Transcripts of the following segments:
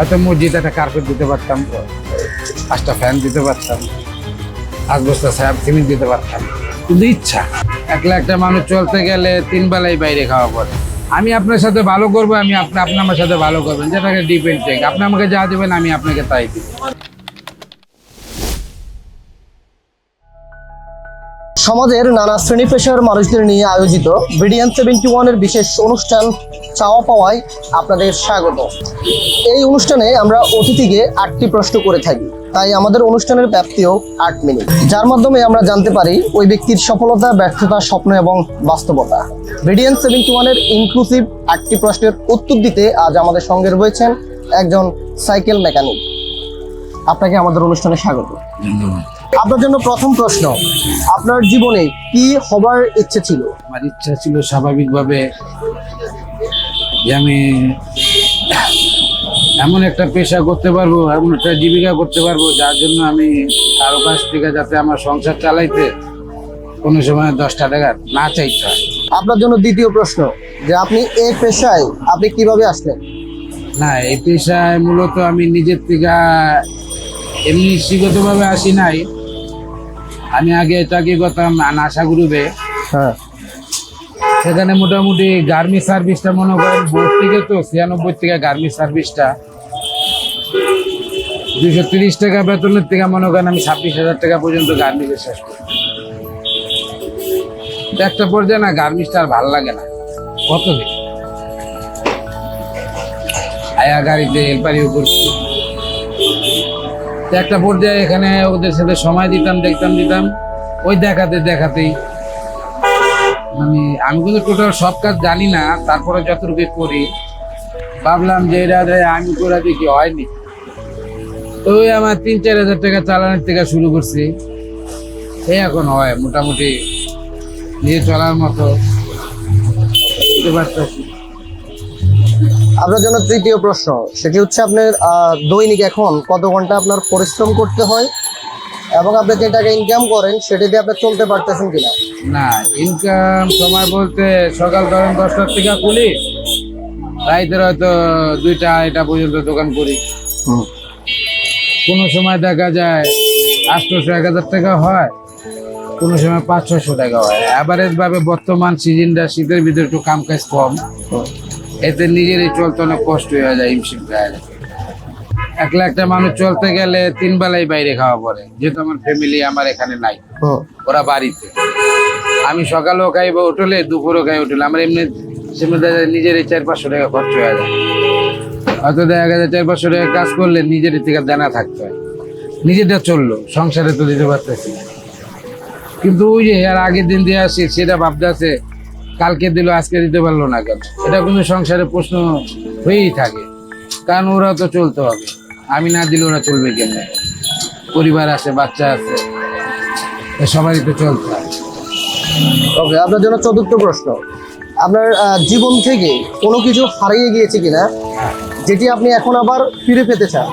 হয়তো মসজিদ একটা কার্পেট দিতে পারতাম, পাঁচটা ফ্যান দিতে পারতাম, পাঁচ বস্তা সাহেব সিমেন্ট দিতে পারতাম। কিন্তু ইচ্ছা, একলা একটা মানুষ চলতে গেলে তিন বেলায় বাইরে খাওয়া পড়ে। আমি আপনার সাথে ভালো করব, আমি আপনি আপনার সাথে ভালো করবেন, যেটাকে ডিপেন্ড আপনি আমাকে যা দেবেন, আমি আপনাকে তাই দিব। সমাজের নানা শ্রেণি পেশার মানুষদের নিয়ে আয়োজিত বিডিএন সেভেন্টি ওয়ানের বিশেষ অনুষ্ঠান চাওয়া পাওয়ায় আপনাদের স্বাগত। এই অনুষ্ঠানে আমরা অতিথিকে আটটি প্রশ্ন করে থাকি। তাই আমাদের অনুষ্ঠানের ব্যাপ্তিও আট মিনিট। যার মাধ্যমে আমরা জানতে পারি ওই ব্যক্তির সফলতা, ব্যর্থতা, স্বপ্ন এবং বাস্তবতা। বিডিএন সেভেন্টি ওয়ানের ইনক্লুসিভ আটটি প্রশ্নের উত্তর দিতে আজ আমাদের সঙ্গে রয়েছেন একজন সাইকেল মেকানিক। আপনাকে আমাদের অনুষ্ঠানে স্বাগত। আপনার জন্য প্রথম প্রশ্ন আপনার জীবনে কি হবার ইচ্ছে ছিল? আমার ইচ্ছা ছিল স্বাভাবিকভাবে যে আমি এমন একটা পেশা করতে পারব এমন একটা জীবিকা করতে পারব যার জন্য আমি কারও কাছ থেকে যাতে আমার সংসার চালাইতে কোনো সময় দশটা টাকা না চাইতে হয়। আপনার জন্য দ্বিতীয় প্রশ্ন যে আপনি এই পেশায় আপনি কীভাবে আসলেন? না এই পেশায় মূলত আমি নিজের থেকে এমনি শিগতভাবে আসি নাই। আমি আগে এটা চাকরি করতাম নাসা গ্রুপে হ্যাঁ। সেখানে মোটামুটি গার্মি সার্ভিসটা মনে করেন বোর্ড থেকে তো ছিয়ানব্বই থেকে গার্মি সার্ভিসটা দুইশো তিরিশ টাকা বেতনের থেকে মনে করেন আমি ছাব্বিশ হাজার টাকা পর্যন্ত গার্মিসে শেষ করি। একটা পর্যায়ে না গার্মিসটা আর ভালো লাগে না। কত দিন? আয়া গাড়িতে হেল্পারিও করছি তো একটা পর্যায়ে এখানে ওদের সাথে সময় দিতাম, দেখতাম, দিতাম। ওই দেখাতে, দেখাতেই। মানে আমি কিন্তু টোটাল সব কাজ জানি না, তারপরে যতটুকু করি, ভাবলাম যে এটা আমি করে দেখি হয়নি। তো ওই আমার তিন, চার হাজার টাকা চালানোর থেকে শুরু করছি। এই এখন হয়, মোটামুটি নিয়ে চলার মতো। বুঝতে পারতেছি। আপনার জন্য তৃতীয় প্রশ্ন সেটি হচ্ছে আপনার দৈনিক এখন কত ঘণ্টা আপনার পরিশ্রম করতে হয় এবং আপনি যে টাকা ইনকাম করেন সেটা দিয়ে আপনি চলতে পারতেছেন কিনা? না ইনকাম সময় বলতে সকাল ধরেন দশটার থেকে খুলি রাইতের হয়তো দুইটা আড়াইটা পর্যন্ত দোকান করি। কোনো সময় দেখা যায় আটশোশো এক হাজার টাকা হয় কোনো সময় পাঁচ ছশো টাকা হয়। অ্যাভারেজ ভাবে বর্তমান সিজনটা শীতের ভিতরে একটু কাম কাজ কম। এতে নিজেরই চলতে অনেক কষ্ট হয়ে যায় হিমশিম খাওয়া যায় একলা একটা মানুষ চলতে গেলে তিন বেলাই বাইরে খাওয়া পড়ে। যেহেতু আমার ফ্যামিলি আমার এখানে নাই ওরা বাড়িতে। আমি সকালেও খাই বা হোটেলে দুপুরও খাই হোটেলে আমার এমনি নিজের এই চার পাঁচশো টাকা খরচ হয়ে যায়। হয়তো দেখা গেছে চার পাঁচশো টাকা কাজ করলে নিজের থেকে দানা থাকতে হয়। নিজেরটা চলল সংসারে তো দিতে পারতেছি কিন্তু ওই যে আর আগের দিন দিয়ে আসি সেটা ভাবতে আছে কালকে দিল আজকে দিতে পারল না কেন? এটা কিন্তু সংসারে প্রশ্ন হয়েই থাকে। কারণ ওরা তো চলতে হবে। আমি না দিলে ওরা চলবে কেমনে? পরিবার আছে বাচ্চা আছে সবারই তো চলতে হয়। ওকে আপনার জন্য চতুর্থ প্রশ্ন। আপনার জীবন থেকে কোনো কিছু হারিয়ে গিয়েছে কিনা যেটি আপনি এখন আবার ফিরে পেতে চান?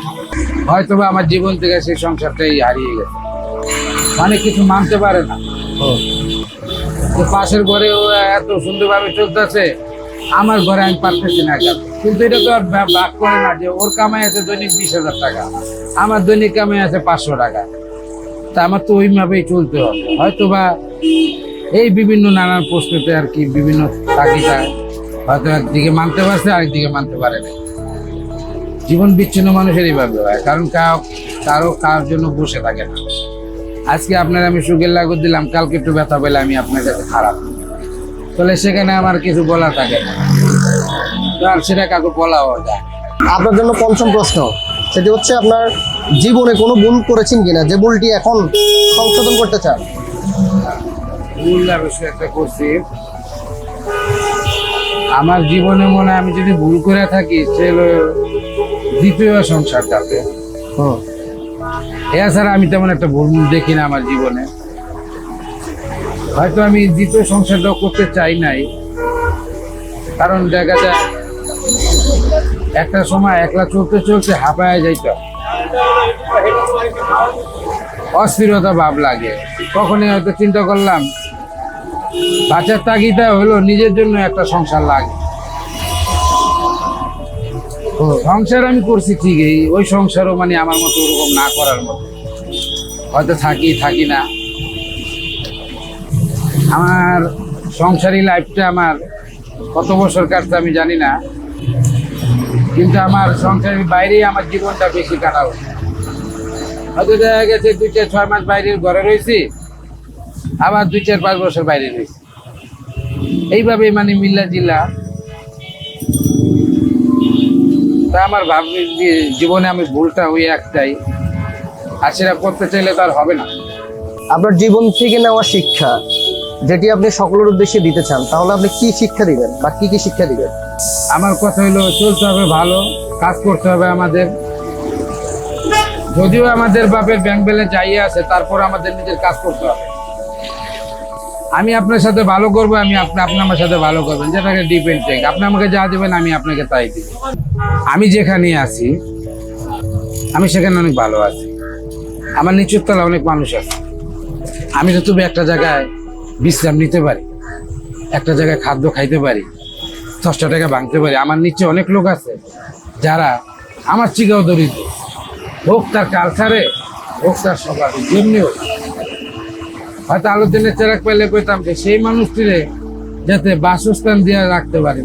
হয়তো আমার জীবন থেকে সেই সংসারটাই হারিয়ে গেছে। অনেক কিছু মানতে পারে না। পাশের ঘরে এত সুন্দরভাবে চলতেছে, আমার ঘরে আমি পারতেছি না কেন? কিন্তু এটা তো আর ভাগ করে না যে ওর কামাই আছে দৈনিক বিশ হাজার টাকা, আমার দৈনিক কামাই আছে পাঁচশো টাকা। তা আমার তো ওইভাবেই চলতে হবে। হয়তো বা এই বিভিন্ন নানান প্রশ্নতে আর কি বিভিন্ন তাগিদা হয়তো একদিকে মানতে পারছে, আরেকদিকে মানতে পারে না। জীবন বিচ্ছিন্ন মানুষের এইভাবে হয়, কারণ কারও কার জন্য বসে থাকে না। আজকে আপনার আমি সুখের লাগত দিলাম কালকে একটু ব্যথা পেলে আমি আপনার কাছে খারাপ। তাহলে সেখানে আমার কিছু বলা থাকে না। আর সেটা কাউকে বলাও যায়। আপনার জন্য পঞ্চম প্রশ্ন সেটি হচ্ছে আপনার জীবনে কোনো ভুল করেছেন কিনা? যে ভুলটি এখন সংশোধন করতে চান। ভুল অবশ্যই একটা করছি। আমার জীবনে মনে আমি যদি ভুল করে থাকি সে দ্বিতীয় সংসারটাতে। হুম। এছাড়া আমি তেমন একটা ভুল দেখি না আমার জীবনে। হয়তো আমি দ্বিতীয় সংসারটাও করতে চাই নাই। কারণ দেখা যায়, একটা সময় একলা চলতে চলতে হাঁপায় যাইত অস্থিরতা ভাব লাগে। তখনই হয়তো চিন্তা করলাম বাচ্চার তাগিদা হলো নিজের জন্য একটা সংসার লাগে। সংসার আমি করছি ঠিকই, ওই সংসারও মানে আমার মতো ওরকম না করার মতো। হয়তো থাকি থাকি না। আমার সংসারী লাইফটা আমার কত বছর কাটছে আমি জানি না। কিন্তু আমার সংসারের বাইরেই আমার জীবনটা বেশি কাটাও হয়তো দেখা গেছে দুই চার, ছয় মাস বাইরের ঘরে রয়েছি, আবার দুই চার, পাঁচ বছর বাইরে রয়েছি। এইভাবে মানে মিল্লা জিল্লা তা আমার ভাবি যে জীবনে আমি ভুলটা হই একটাই। আর সেটা করতে চাইলে তো আর হবে না। আপনার জীবন থেকে নেওয়া শিক্ষা যেটি আপনি সকলের উদ্দেশ্যে দিতে চান তাহলে আপনি কি শিক্ষা দিবেন বা কি কি শিক্ষা দিবেন? আমার কথা হলো চলতে হবে ভালো কাজ করতে হবে আমাদের। যদিও আমাদের বাপের ব্যাংক ব্যালেন্স যাইয়ে আছে তারপর আমাদের নিজের কাজ করতে হবে। আমি আপনার সাথে ভালো করব, আমি আপনি আপনি আমার সাথে ভালো করবেন। যেটাকে ডিপেন্ড আপনি আমাকে যা দেবেন, আমি আপনাকে তাই দিব। আমি যেখানে আছি, আমি সেখানে অনেক ভালো আছি। আমার নিচুর তলা অনেক মানুষ আছে। আমি তো তবে একটা জায়গায় বিশ্রাম নিতে পারি। একটা জায়গায় খাদ্য খাইতে পারি। দশটা টাকা ভাঙতে পারি। আমার নিচে অনেক লোক আছে, যারা আমার চিকাও দরিদ্র। হোক তার কালচারে হোক তার সবার হোক। হয়তো আলো দিনের চেরাক পেলে কইতাম যে সেই মানুষটিরে যাতে বাসস্থান দিয়ে রাখতে পারে।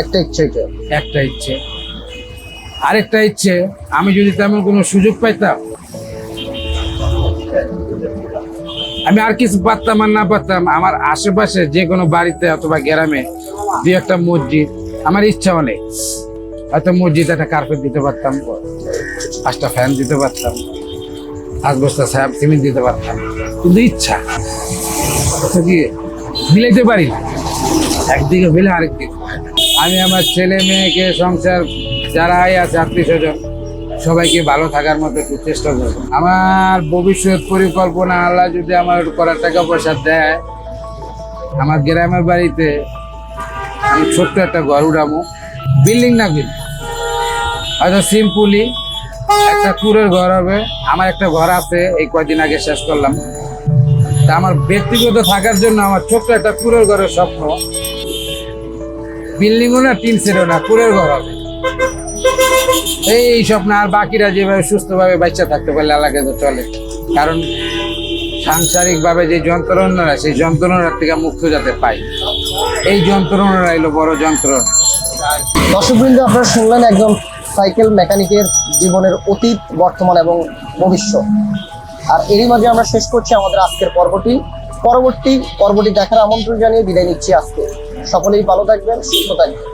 একটা ইচ্ছে একটা ইচ্ছে। আরেকটা ইচ্ছে আমি যদি তেমন কোনো সুযোগ পাইতাম আমি আর কিছু পারতাম আর না পারতাম আমার আশেপাশে যে কোনো বাড়িতে অথবা গ্রামে দুই একটা মসজিদ আমার ইচ্ছা অনেক হয়তো মসজিদ একটা কার্পেট দিতে পারতাম পাঁচটা ফ্যান দিতে পারতাম। পাঁচ বস্তা স্যাপ সিমেন্ট দিতে পারতাম। কিন্তু ইচ্ছা। কি, মিলাইতে পারি না। একদিকে মিলে আরেকদিকে। আমি আমার ছেলে, মেয়েকে, সংসার, যারা আছে, আত্মীয় স্বজন, সবাইকে ভালো থাকার মতো চেষ্টা করব। আমার ভবিষ্যৎ পরিকল্পনা, আল্লাহ যদি আমার করার টাকা পয়সা দেয়, আমার গ্রামের বাড়িতে আমি ছোট্ট একটা ঘর উঠাবো। বিল্ডিং না কিন্তু হয়তো সিম্পলি একটা কুড়ের ঘর হবে। আমার একটা ঘর আছে, এই কয়দিন আগে শেষ করলাম। তা আমার ব্যক্তিগত থাকার জন্য আমার ছোট্ট একটা কুড়ের ঘরের স্বপ্ন। বিল্ডিংও না টিন সেটও না কুড়ের ঘর হবে। এই স্বপ্ন আর বাকিরা যেভাবে সুস্থভাবে বাচ্চা থাকতে পারলে এলাকায় তো চলে। কারণ সাংসারিকভাবে যে যন্ত্রণা সেই যন্ত্রণার থেকে মুক্ত যাতে পাই। এই যন্ত্রণা এলো বড় যন্ত্রণা। দর্শকবৃন্দ, আপনারা শুনলেন একজন সাইকেল মেকানিকের জীবনের অতীত, বর্তমান এবং ভবিষ্যৎ। আর এরই মাঝে আমরা শেষ করছি আমাদের আজকের পর্বটি। পরবর্তী পর্বটি দেখার আমন্ত্রণ জানিয়ে বিদায় নিচ্ছি আজকে। সকলেই ভালো থাকবেন, সুস্থ থাকবেন।